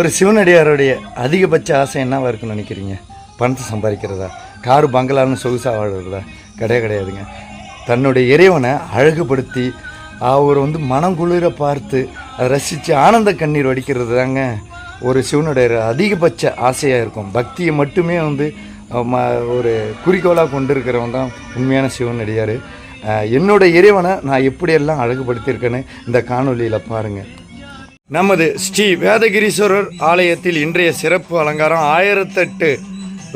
ஒரு சிவனடியாருடைய அதிகபட்ச ஆசை என்னவா இருக்குன்னு நினைக்கிறீங்க? பணத்தை சம்பாதிக்கிறதா? காரு பங்களான்னு சொகுசா வாழ்கிறதா கிடையாது கிடையாதுங்க. தன்னுடைய இறைவனை அழகுபடுத்தி அவர் வந்து மனம் குளிர பார்த்து அதை ரசித்து ஆனந்த கண்ணீர் வடிக்கிறது தாங்க ஒரு சிவனுடைய அதிகபட்ச ஆசையாக இருக்கும். பக்தியை மட்டுமே வந்து ம ஒரு குறிக்கோளாக கொண்டு இருக்கிறவன் தான் உண்மையான சிவனடியார். என்னோடய இறைவனை நான் எப்படியெல்லாம் அழகுபடுத்தியிருக்கேன்னு இந்த காணொளியில் பாருங்கள் நமது ஸ்ரீ வேதகிரீஸ்வரர் ஆலயத்தில் இன்றைய சிறப்பு அலங்காரம் ஆயிரத்தெட்டு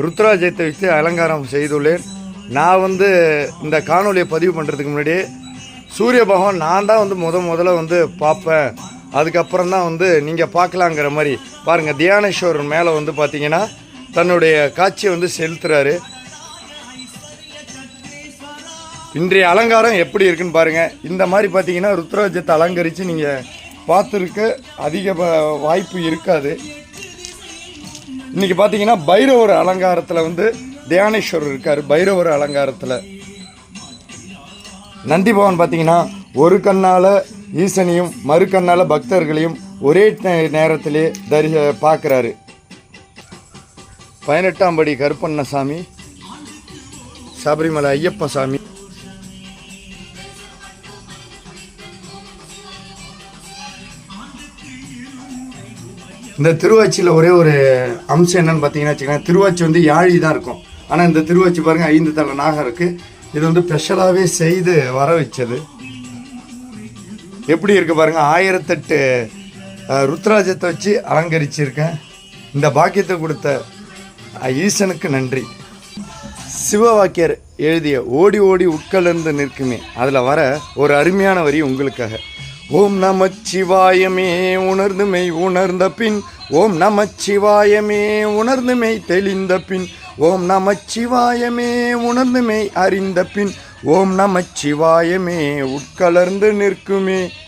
ருத்ராஜயத்தை வைத்து அலங்காரம் செய்துள்ளேன். நான் வந்து இந்த காணொலியை பதிவு பண்ணுறதுக்கு முன்னாடி சூரிய பகவான் நான் தான் வந்து முத முதல்ல வந்து பார்ப்பேன். அதுக்கப்புறம் தான் வந்து நீங்கள் பார்க்கலாங்கிற மாதிரி. பாருங்கள் தியானேஸ்வரர் மேலே வந்து பார்த்தீங்கன்னா தன்னுடைய காட்சியை வந்து செலுத்துறாரு. இன்றைய அலங்காரம் எப்படி இருக்குன்னு பாருங்கள் இந்த மாதிரி பார்த்தீங்கன்னா ருத்ராஜத்தை அலங்கரித்து நீங்கள் பார்த்துருக்க அதிக ப- வாய்ப்பு இருக்காது. இன்றைக்கி பார்த்தீங்கன்னா பைரவர் அலங்காரத்தில் வந்து தியானேஸ்வரர் இருக்கார். பைரவர் அலங்காரத்தில். நந்தி பவன் பார்த்தீங்கன்னா ஒரு கண்ணால் ஈசனையும் மறு கண்ணால் பக்தர்களையும் ஒரே நே- நேரத்திலே தரி பார்க்குறாரு. பதினெட்டாம் படி கருப்பண்ணசாமி சபரிமலை ஐயப்ப சாமி இந்த திருவாச்சியில் ஒரே ஒரு அம்சம் என்னன்னு பார்த்தீங்கன்னா வச்சுக்கோங்களேன் திருவாச்சி வந்து யாழி தான் இருக்கும். ஆனால் இந்த திருவாச்சி பாருங்க ஐந்து தலை நாகம் இருக்குது இது வந்து ஸ்பெஷலாகவே செய்து வர வச்சது. எப்படி இருக்கு பாருங்க ஆயிரத்தெட்டு ருத்ராஜத்தை வச்சு அலங்கரிச்சிருக்கேன். இந்த பாக்கியத்தை கொடுத்த ஈசனுக்கு நன்றி. சிவவாக்கியர் எழுதிய ஓடி ஓடி உட்கலர்ந்து நிற்குமே. அதில் வர ஒரு அருமையான வரி உங்களுக்காக. ஓம் நமச்சிவாயமே சிவாயமே உணர்ந்து மெய் உணர்ந்த பின். ஓம் நமச்சிவாயமே சிவாயமே உணர்ந்து மெய் தெளிந்த பின். ஓம் நமச்சிவாயமே சிவாயமே உணர்ந்து மெய் அறிந்த பின். ஓம் நமச்சிவாயமே உட்கலர்ந்து நிற்குமே.